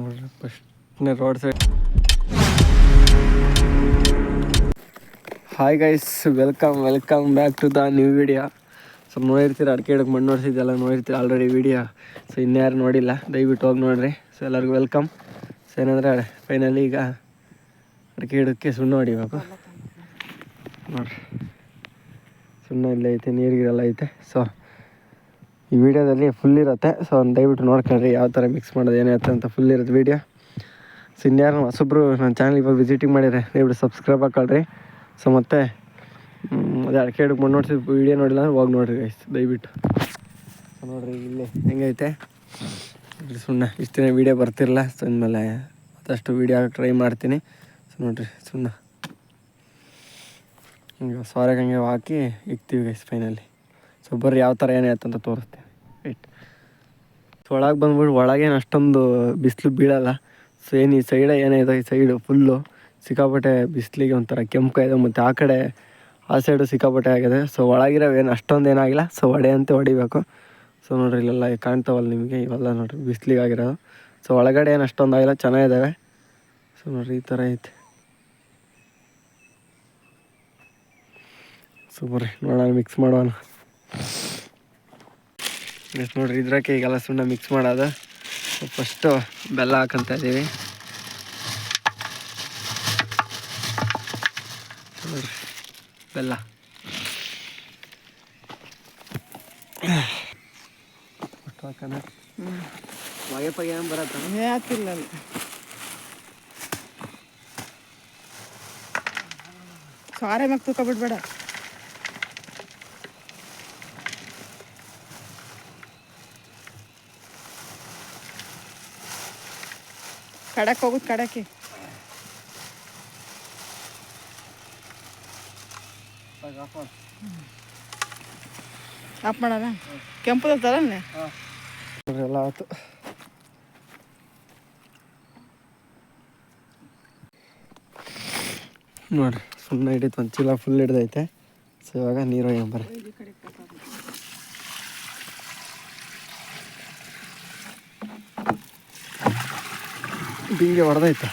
ನೋಡ್ರಿ ಫಸ್ಟ್ನೇ road side hi guys welcome welcome back to the new video so ನೋಡಿರ್ತೀರ, ಅಡಿಕೆ ಹಿಡಕ್ಕೆ ಮಣ್ಣು ನೋಡ್ಸಿದ್ದೆಲ್ಲ ನೋಡಿರ್ತೀರ ಆಲ್ರೆಡಿ ವಿಡಿಯೋ ಸೊ ಇನ್ಯಾರು ನೋಡಿಲ್ಲ, ದಯವಿಟ್ಟು ಹೋಗಿ ನೋಡಿರಿ. ಸೊ ಎಲ್ಲರಿಗೂ ವೆಲ್ಕಮ್ ಸೊ ಏನಂದರೆ ಫೈನಲಿ ಈಗ ಅಡಿಕೆ ಹಿಡಕ್ಕೆ ಸುಣ್ಣ ಹೊಡಿಬೇಕು. ನೋಡ್ರಿ. ಸುಣ್ಣ ಇಲ್ಲ ಐತೆ ನೀರಿಗೆಲ್ಲ ಐತೆ. ಸೊ ಈ ವಿಡಿಯೋದಲ್ಲಿ ಫುಲ್ ಇರುತ್ತೆ. ಸೊ ದಯವಿಟ್ಟು ನೋಡ್ಕೊಳ್ರಿ ಯಾವ ಥರ ಮಿಕ್ಸ್ ಮಾಡೋದು ಏನಾಯ್ತು ಅಂತ ಫುಲ್ ಇರುತ್ತೆ ವಿಡಿಯೋ ಸೊ ಇನ್ಯಾರು ಹೊಸಬ್ರು ನನ್ನ ಚಾನಲ್ ಇವಾಗ ವಿಸಿಟಿಂಗ್ ಮಾಡಿದ್ರೆ, ದಯವಿಟ್ಟು ಸಬ್ಸ್ಕ್ರೈಬ್ ಹಾಕೊಳ್ರಿ. ಸೊ ಮತ್ತು ಅದೇ ಅಡಿಕೆ ಹಿಡಿದು ನೋಡ್ಸಿ ವೀಡಿಯೋ ನೋಡಿಲ್ಲ ಅಂದ್ರೆ ಹೋಗಿ ನೋಡಿರಿ ಗೈಸ್ ದಯವಿಟ್ಟು. ನೋಡ್ರಿ ಇಲ್ಲಿ ಹೆಂಗೈತೆ ಸುಣ್ಣ ಇಷ್ಟು ದಿನ ವೀಡಿಯೋ ಬರ್ತಿರಲ್ಲ ಸೊ ಇನ್ಮೇಲೆ ಮತ್ತಷ್ಟು ವೀಡಿಯೋ ಟ್ರೈ ಮಾಡ್ತೀನಿ. ಸೊ ನೋಡ್ರಿ ಸುಣ್ಣ ಹಿಂಗೆ ಸಾರಿಗೆ ಹಂಗೆ ಹಾಕಿ ಇಕ್ತೀವಿ ಗೈಸ್ ಫೈನಲಿ ಸೊ ಬರ್ರಿ ಯಾವ ಥರ ಏನಾಯ್ತು ಅಂತ ತೋರಿಸ್ತೀನಿ. ರೈಟ್ ಸೊ ಒಳಗೆ ಬಂದ್ಬಿಟ್ಟು ಒಳಗೇನು ಅಷ್ಟೊಂದು ಬಿಸಿಲು ಬೀಳಲ್ಲ. ಸೊ ಏನು ಈ ಸೈಡ ಏನಿದೆ ಈ ಸೈಡು ಫುಲ್ಲು ಸಿಕ್ಕಾಪಟ್ಟೆ ಬಿಸಿಲಿಗೆ ಒಂಥರ ಕೆಂಪು ಮತ್ತು ಆ ಕಡೆ ಆ ಸೈಡು ಸಿಕ್ಕಾಪಟ್ಟೆ ಆಗಿದೆ. ಸೊ ಒಳಗಿರೋ ಏನು ಅಷ್ಟೊಂದು ಏನಾಗಿಲ್ಲ ಸೊ ಹೊಡೆ ಅಂತ ಹೊಡಿಬೇಕು. ಸೊ ನೋಡ್ರಿ ಇಲ್ಲೆಲ್ಲ ಕಾಣ್ತಾವಲ್ಲ ನಿಮಗೆ? ಇವೆಲ್ಲ ನೋಡಿರಿ ಬಿಸಿಲಿಗೆ ಆಗಿರೋದು ಸೊ ಒಳಗಡೆ ಏನು ಅಷ್ಟೊಂದು ಆಗಿಲ್ಲ. ಚೆನ್ನಾಗಿದ್ದಾವೆ ಸೊ ನೋಡಿರಿ ಈ ಥರ ಐತೆ. ಸೊ ಬರ್ರಿ, ನೋಡೋಣ ಮಿಕ್ಸ್ ಮಾಡೋಣ. ನೆಕ್ಸ್ಟ್ ನೋಡ್ರಿ ಇದ್ರಕ್ಕೆ ಈಗೆಲ್ಲ ಸುಣ್ಣ ಮಿಕ್ಸ್ ಮಾಡೋದು. ಫಸ್ಟು ಬೆಲ್ಲ ಹಾಕಂತ ಇದ್ದೀವಿ. ಬೆಲ್ಲ. ಹಾಕೋಣ. ಹೊಗೆ ಪಗೆ ಏನು ಬರತ್ತೆ ಹಾಕಿಲ್ಲ ಸಾರೆ ಮ್ಯಾಗ ತೂಕ ಬಿಡ್ಬೇಡ. ಕಡಕ್ ಹೋಗುದು ಕಡಕ್ಕೆ. ಆಫ್ ಮಾಡೋಣ? ಕೆಂಪುದಲ್ಲ ನೋಡ್ರಿ ಎಲ್ಲ ಆಯ್ತು. ನೋಡ್ರಿ ಸುಮ್ಮನೆ ಹಿಡಿತು ಒಂದು ಚೀಲ ಫುಲ್ ಹಿಡ್ದೈತೆ. ಸೊ ಇವಾಗ ನೀರು ಒಯ್ಯಂಬರ್ರಿ. ಬಿಂಗೆ ಹೊಡೆದೈತೆ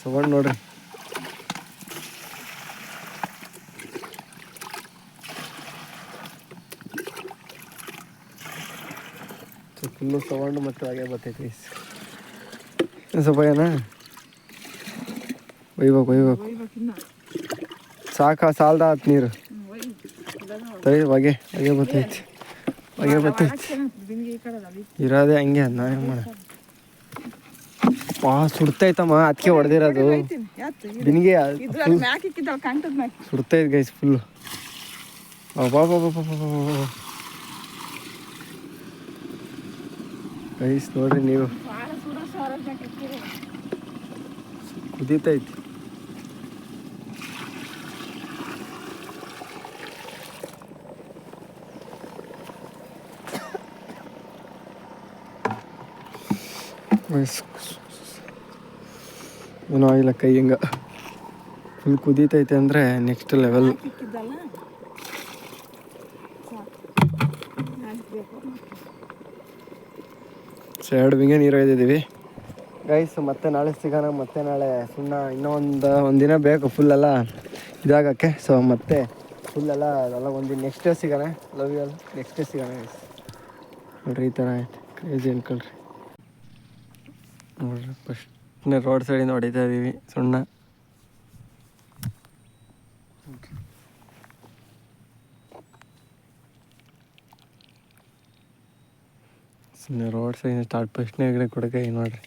ಸವಣ್ ನೋಡ್ರಿ. ಫುಲ್ಲು ಸೌಂಡ್ ಮತ್ತೆ ಹಾಗೆ ಬರ್ತೈತಿ ಸ್ವಲ್ಪ ಏನ? ಒಯ್ಬೇಕು ಒಯ್ಬೇಕು. ಸಾಕ, ಸಾಲ್ದ ಆತ್ ನೀರು. ತೈ ಹೊಗೆ ಹೊಗೆ ಬರ್ತೈತಿ. ಹೊಗೆ ಬರ್ತೈತಿ. ಇರೋದೇ ಹಂಗೆ ನಾ ಏನು ಮಾಡ ಪಾ ಸುಡ್ತೈತಮ್ಮ ಅದಕ್ಕೆ ಹೊಡೆದಿರೋದು. ನಿನಗೆ ಸುಡ್ತೈತೆ ಗೈಸ್ ಫುಲ್ಲು ಗೈಸ್ ನೋಡ್ರಿ ನೀವು. ಕುದೀತೈತಿ. ಏನೋ ಆಗಿಲ್ಲ, ಕೈ ಹಿಂಗೆ. ಫುಲ್ ಕುದೀತೈತೆ ಅಂದರೆ ನೆಕ್ಸ್ಟ್ ಲೆವೆಲ್ ಎರಡು ಬಿಂಗೆ ನೀರು ಒಯ್ದಿದ್ದೀವಿ ಗೈಸ್ ಮತ್ತೆ ನಾಳೆ ಸಿಗೋಣ, ಮತ್ತೆ ನಾಳೆ ಸುಣ್ಣ. ಇನ್ನೂ ಒಂದು ಒಂದಿನ ಬೇಕು ಫುಲ್ ಎಲ್ಲ ಇದಾಗಕ್ಕೆ. ಸೊ ಮತ್ತೆ ಫುಲ್ ಎಲ್ಲ ಎಲ್ಲ ಒಂದು ನೆಕ್ಸ್ಟ್ ಡೇ ಸಿಗೋಣ. ಲವ್ ಯು ನೆಕ್ಸ್ಟ್ ಡೇ ಸಿಗೋಣ ಗೈಸ್ ನೋಡ್ರಿ, ಈ ಥರ ಆಯ್ತು. ಕ್ರೇಜಿ ಅನ್ಕೊಳ್ರಿ. ನೋಡ್ರಿ ಫಸ್ಟ್ನೇ ರೋಡ್ ಸೈಡಿಂದ ಹೊಡಿತಾ ಇದ್ದೀವಿ ಸುಣ್ಣ. ಸುಮ್ಮನೆ ರೋಡ್ ಸೈಡಿಂದ ಸ್ಟಾರ್ಟ್ ಫಸ್ಟ್ನೇ ಕಡೆ ಕೊಡಕ್ಕೆ ನೋಡ್ರಿ.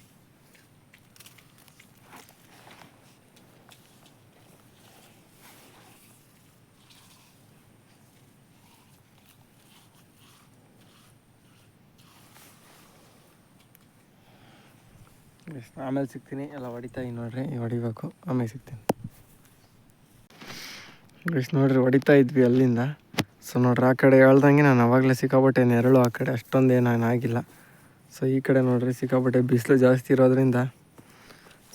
ಆಮೇಲೆ ಸಿಗ್ತೀನಿ. ಎಲ್ಲ ಹೊಡಿತಾ ಇದ್ದೀನಿ ನೋಡ್ರಿ. ಹೊಡಿಬೇಕು. ಆಮೇಲೆ ಸಿಗ್ತೀನಿ. ಎಷ್ಟು ನೋಡ್ರಿ, ಹೊಡಿತಾ ಇದ್ವಿ ಅಲ್ಲಿಂದ. ಸೊ ನೋಡ್ರಿ, ಆ ಕಡೆ ಹೇಳ್ದಂಗೆ ನಾನು ಅವಾಗಲೇ ಸಿಕ್ಕಾಪಟ್ಟೆ ನೆರಳು, ಆ ಕಡೆ ಅಷ್ಟೊಂದು ಏನು ಆಗಿಲ್ಲ. ಸೊ ಈ ಕಡೆ ನೋಡ್ರಿ, ಸಿಕ್ಕಾಪಟ್ಟೆ ಬಿಸಿಲು ಜಾಸ್ತಿ ಇರೋದ್ರಿಂದ.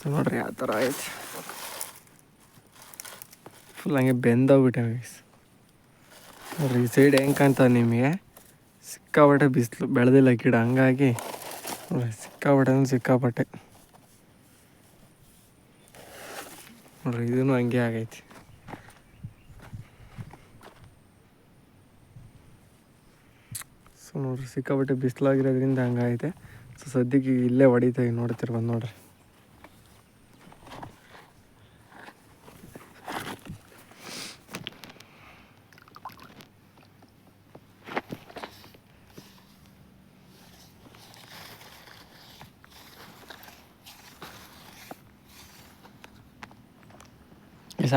ಸೊ ನೋಡ್ರಿ ಯಾವ ಥರ ಆಯ್ತು. ಫುಲ್ ಹಂಗೆ ಬೆಂದೋಗ್ಬಿಟ್ಟೆ ಮೀಸ್ ನೋಡ್ರಿ, ಈ ಸೈಡ್ ಹೆಂಗೆ ಕಾಣ್ತದೆ ನಿಮಗೆ? ಸಿಕ್ಕಾಪಟ್ಟೆ ಬಿಸಿಲು, ಬೆಳೆದಿಲ್ಲ ಗಿಡ. ಹಂಗಾಗಿ, ನೋಡ್ರಿ ಸಿಕ್ಕಾಪಟ್ಟೆ ಸಿಕ್ಕಾಪಟ್ಟೆ. ನೋಡ್ರಿ ಇದೂ ಹಂಗೆ ಆಗೈತಿ. ಸೊ ನೋಡ್ರಿ, ಸಿಕ್ಕಾಪಟ್ಟೆ ಬಿಸಿಲಾಗಿರೋದ್ರಿಂದ ಹಂಗಾಗೈತೆ ಸೊ ಸದ್ಯಕ್ಕೆ ಇಲ್ಲೇ ಹೊಡಿತಾ ನೋಡ್ತಿರ್ಬೋದು ನೋಡ್ತಿರ್ ನೋಡ್ರಿ.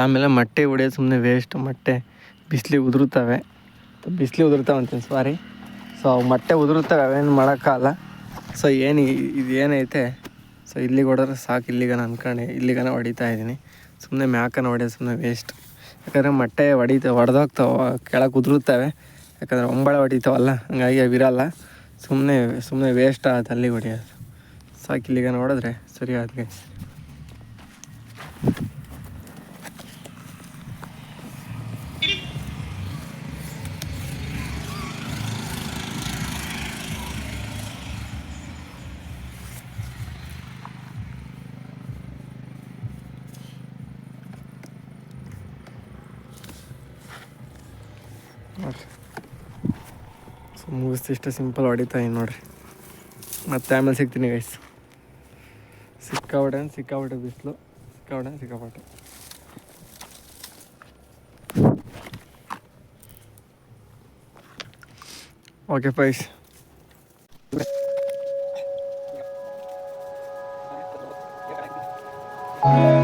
ಆಮೇಲೆ ಮೊಟ್ಟೆ ಹೊಡಿಯೋದು ಸುಮ್ಮನೆ ವೇಸ್ಟ್ ಮೊಟ್ಟೆ ಬಿಸಿಲಿಗೆ ಉದುರುತ್ತವೆ. ಬಿಸಿಲಿ ಉದುರ್ತಾವೆ ಅಂತೀನಿ ಸಾರಿ ಸೊ ಅವು ಮೊಟ್ಟೆ ಉದುರುತ್ತವೆ, ಅವೇನು ಮಾಡೋಕ್ಕಾಗಲ್ಲ. ಸೊ ಏನು ಇದು ಏನೈತೆ? ಸೊ ಇಲ್ಲಿಗೆ ಹೊಡೆದ್ರೆ ಸಾಕು, ಇಲ್ಲಿಗನ ಅನ್ಕೊಂಡು ಇಲ್ಲಿಗನ ಹೊಡಿತಾ ಇದ್ದೀನಿ. ಸುಮ್ಮನೆ ಮ್ಯಾಕನ ಹೊಡೆಯೋದು ಸುಮ್ಮನೆ ವೇಸ್ಟ್ ಯಾಕಂದರೆ ಮೊಟ್ಟೆ ಹೊಡಿತ, ಹೊಡೆದೋಗ್ತಾವ, ಕೆಳಗೆ ಉದುರುತ್ತವೆ. ಯಾಕಂದರೆ ಒಂಬಳೆ ಹೊಡಿತಾವಲ್ಲ, ಹಂಗಾಗಿ ಅವಿರಲ್ಲ ಸುಮ್ಮನೆ ಸುಮ್ಮನೆ ವೇಸ್ಟ್ ಆಯ್ತು ಅಲ್ಲಿಗೆ ಹೊಡಿಯೋದು. ಸಾಕು, ಇಲ್ಲಿಗನ ಹೊಡೆದ್ರೆ ಸರಿ ಆದ್ಗೆ ನೋಡ್ರಿ ಸೊ ಮುಗಿಸ್ತು, ಇಷ್ಟು ಸಿಂಪಲ್ ಹೊಡಿತಾ ಏನು ನೋಡ್ರಿ. ಮತ್ತೆ ಆಮೇಲೆ ಸಿಗ್ತೀನಿ ಗೈಸ್ ಸಿಕ್ಕಾಪಟ್ಟೆ ಸಿಕ್ಕಾಪಟ್ಟೆ ಬಿಸಿಲು, ಸಿಕ್ಕಾಪಟ್ಟೆ ಸಿಕ್ಕಾಪಟ್ಟೆ. ಓಕೆ ಪೈಸ್ ಗೈಸ್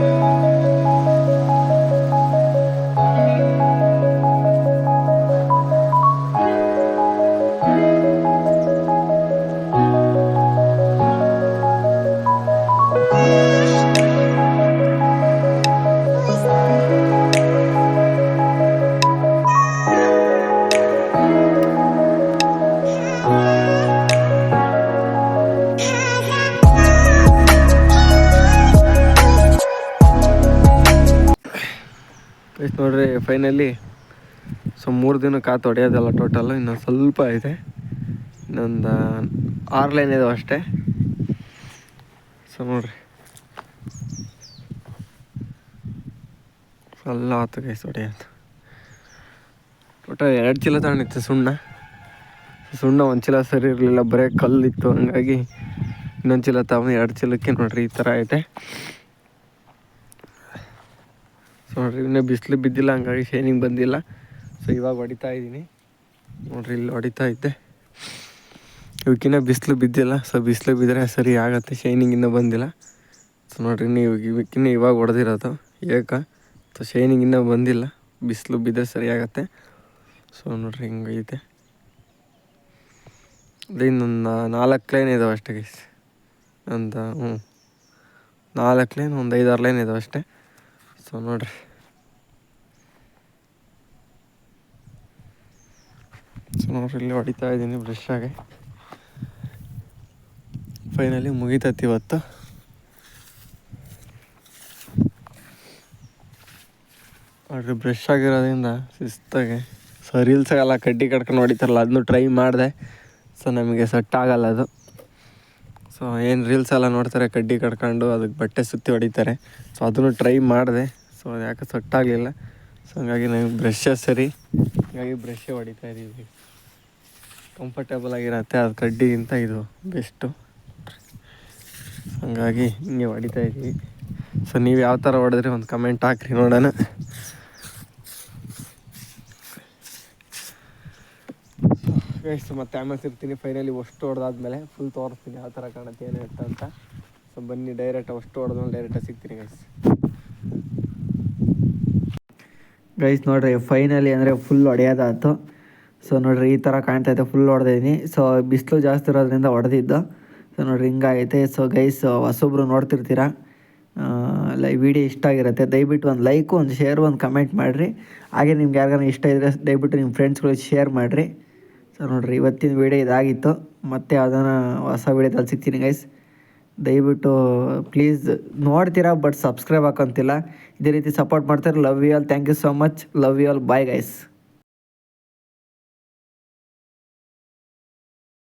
ಫೈನಲಿ ಸೊ ಮೂರು ದಿನ ಕಾತು ಹೊಡೆಯೋದಲ್ಲ ಟೋಟಲ್ ಇನ್ನೊಂದು ಸ್ವಲ್ಪ ಇದೆ. ಇನ್ನೊಂದು ಆರು ಲೈನ್ ಇದಾವೆ ಅಷ್ಟೇ. ಸೊ ನೋಡ್ರಿ. ಎಲ್ಲ ಆತು ಗೈಸ್ ಹೊಡೆಯೋದು. ಟೋಟಲ್ ಎರಡು ಚೀಲ ತಗೊಂಡಿತ್ತು ಸುಣ್ಣ. ಸುಣ್ಣ ಒಂದು ಚೀಲ ಸರಿ ಇರಲಿಲ್ಲ, ಬರೀ ಕಲ್ಲಿತ್ತು, ಹಂಗಾಗಿ ಇನ್ನೊಂದು ಚೀಲ ತಗೊಂಡು ಎರಡು ಚೀಲಕ್ಕೆ ನೋಡ್ರಿ ಈ ಥರ ಐತೆ ಸೊ ನೋಡ್ರಿ, ಇನ್ನೂ ಬಿಸಿಲು ಬಿದ್ದಿಲ್ಲ, ಹಂಗಾಗಿ ಶೈನಿಂಗ್ ಬಂದಿಲ್ಲ. ಸೊ ಇವಾಗ ಹೊಡಿತಾ ಇದ್ದೀನಿ. ನೋಡ್ರಿ, ಇಲ್ಲಿ ಹೊಡಿತಾ ಇದ್ದೆ ಇವಕ್ಕಿನ್ನ ಬಿಸಿಲು ಬಿದ್ದಿಲ್ಲ. ಸೊ ಬಿಸಿಲು ಬಿದ್ದರೆ ಸರಿ ಆಗತ್ತೆ ಶೈನಿಂಗ್ ಇನ್ನೂ ಬಂದಿಲ್ಲ. ಸೊ ನೋಡ್ರಿ ನೀವು ಇವಕ್ಕಿನ್ನ ಇವಾಗ ಹೊಡೆದಿರೋದು. ಏಕ. ಸೊ ಶೈನಿಂಗ್ ಇನ್ನೂ ಬಂದಿಲ್ಲ. ಬಿಸಿಲು ಬಿದ್ದರೆ ಸರಿ ಆಗತ್ತೆ. ಸೊ ನೋಡ್ರಿ, ಹಿಂಗೈತೆ. ಅದೇ ಇನ್ನೊಂದು ನಾಲ್ಕು ಲೈನ್ ಇದಾವೆ ಅಷ್ಟೇ ಗೈಸ್ ಅಂತ ಹ್ಞೂ ನಾಲ್ಕು ಲೈನ್ ಒಂದು ಐದಾರು ಲೈನ್ ಇದಾವೆ ಅಷ್ಟೇ. ಸೊ ನೋಡ್ರಿ. ಸೊ ನೋಡ್ರಿ, ಇಲ್ಲಿ ಹೊಡಿತಾ ಇದ್ದೀನಿ ಬ್ರಷ್ ಆಗಿ. ಫೈನಲಿ ಮುಗಿತೈತಿ ಇವತ್ತು. ನೋಡ್ರಿ ಬ್ರಷ್ ಆಗಿರೋದ್ರಿಂದ ಶಿಸ್ತಾಗೆ. ಸೊ ರೀಲ್ಸಾಗೆಲ್ಲ ಕಡ್ಡಿ ಕಡ್ಕೊಂಡು ಹೊಡಿತಾರಲ್ಲ, ಅದನ್ನು ಟ್ರೈ ಮಾಡಿದೆ. ಸೊ ನಮಗೆ ಸೆಟ್ ಆಗಲ್ಲ ಅದು. ಸೊ ಏನು ರೀಲ್ಸ್ ಎಲ್ಲ ನೋಡ್ತಾರೆ, ಕಡ್ಡಿ ಕಡ್ಕೊಂಡು ಅದಕ್ಕೆ ಬಟ್ಟೆ ಸುತ್ತಿ ಹೊಡಿತಾರೆ. ಸೊ ಅದನ್ನು ಟ್ರೈ ಮಾಡಿದೆ. ಸೊ ಅದು ಯಾಕೆ ಸೆಟ್ ಆಗಲಿಲ್ಲ ಸೊ ಹಂಗಾಗಿ ನನಗೆ ಬ್ರಷೇ ಸರಿ. ಹಂಗಾಗಿ ಬ್ರಷೇ ಹೊಡಿತಾ ಇದ್ದೀವಿ. ಕಂಫರ್ಟೇಬಲ್ ಆಗಿರತ್ತೆ. ಅದು ಕಡ್ಡಿಗಿಂತ ಇದು ಬೆಸ್ಟು ಹಂಗಾಗಿ ಹಿಂಗೆ ಹೊಡಿತಾ ಇದ್ದೀವಿ. ಸೊ ನೀವು ಯಾವ ಥರ ಹೊಡೆದ್ರಿ ಒಂದು ಕಮೆಂಟ್ ಹಾಕ್ರಿ ನೋಡೋಣ. ಎಷ್ಟು ಮತ್ತೆ ಆಮೇಲೆ ಇರ್ತೀನಿ ಫೈನಲಿ ಅಷ್ಟು ಹೊಡೆದಾದ್ಮೇಲೆ ಫುಲ್ ತೋರಿಸ್ತೀನಿ ಯಾವ ಥರ ಕಾಣುತ್ತೆ, ಏನು ಅಂತ. ಸೊ ಬನ್ನಿ ಡೈರೆಕ್ಟ್ ಅಷ್ಟು ಹೊಡೆದ್ಮೇಲೆ ಡೈರೆಕ್ಟಾಗಿ ಸಿಗ್ತೀನಿ ಗೈಸ್ ಗೈಸ್ ನೋಡ್ರಿ ಫೈನಲಿ ಅಂದರೆ ಫುಲ್ ಹೊಡೆಯೋದಾಯ್ತು ಸೊ ನೋಡ್ರಿ, ಈ ಥರ ಕಾಣ್ತಾ ಇದೆ ಫುಲ್ ಹೊಡೆದಿದ್ದೀನಿ ಸೊ ಬಿಸಿಲು ಜಾಸ್ತಿ ಇರೋದ್ರಿಂದ ಹೊಡೆದಿದ್ದು ಸೊ ನೋಡ್ರಿ, ಹಿಂಗಾಗೈತೆ. So guys ಹೊಸೊಬ್ರು ನೋಡ್ತಿರ್ತೀರ? ಲೈ ವಿಡಿಯೋ ಇಷ್ಟ ಆಗಿರುತ್ತೆ. ದಯವಿಟ್ಟು ಒಂದು ಲೈಕು ಒಂದು ಶೇರ್ ಒಂದು ಕಮೆಂಟ್ ಮಾಡಿರಿ. ಹಾಗೆ ನಿಮ್ಗೆ ಯಾರಿಗಾನ ಇಷ್ಟ ಇದ್ದರೆ ದಯವಿಟ್ಟು ನಿಮ್ಮ ಫ್ರೆಂಡ್ಸ್ಗಳಿಗೆ ಶೇರ್ ಮಾಡಿರಿ. ಸೊ ನೋಡ್ರಿ, ಇವತ್ತಿನ ವೀಡಿಯೋ ಇದಾಗಿತ್ತು. ಮತ್ತೆ ಯಾವ್ದಾನ ಹೊಸ ವೀಡಿಯೋದಲ್ಲಿ ಸಿಗ್ತೀನಿ ಗೈಸ್ ದಯವಿಟ್ಟು ಪ್ಲೀಸ್ ನೋಡ್ತೀರಾ ಬಟ್ ಸಬ್ಸ್ಕ್ರೈಬ್ ಹಾಕಂತಿಲ್ಲ. ಇದೇ ರೀತಿ ಸಪೋರ್ಟ್ ಮಾಡ್ತಾರೆ love you all thank you so much love you all bye guys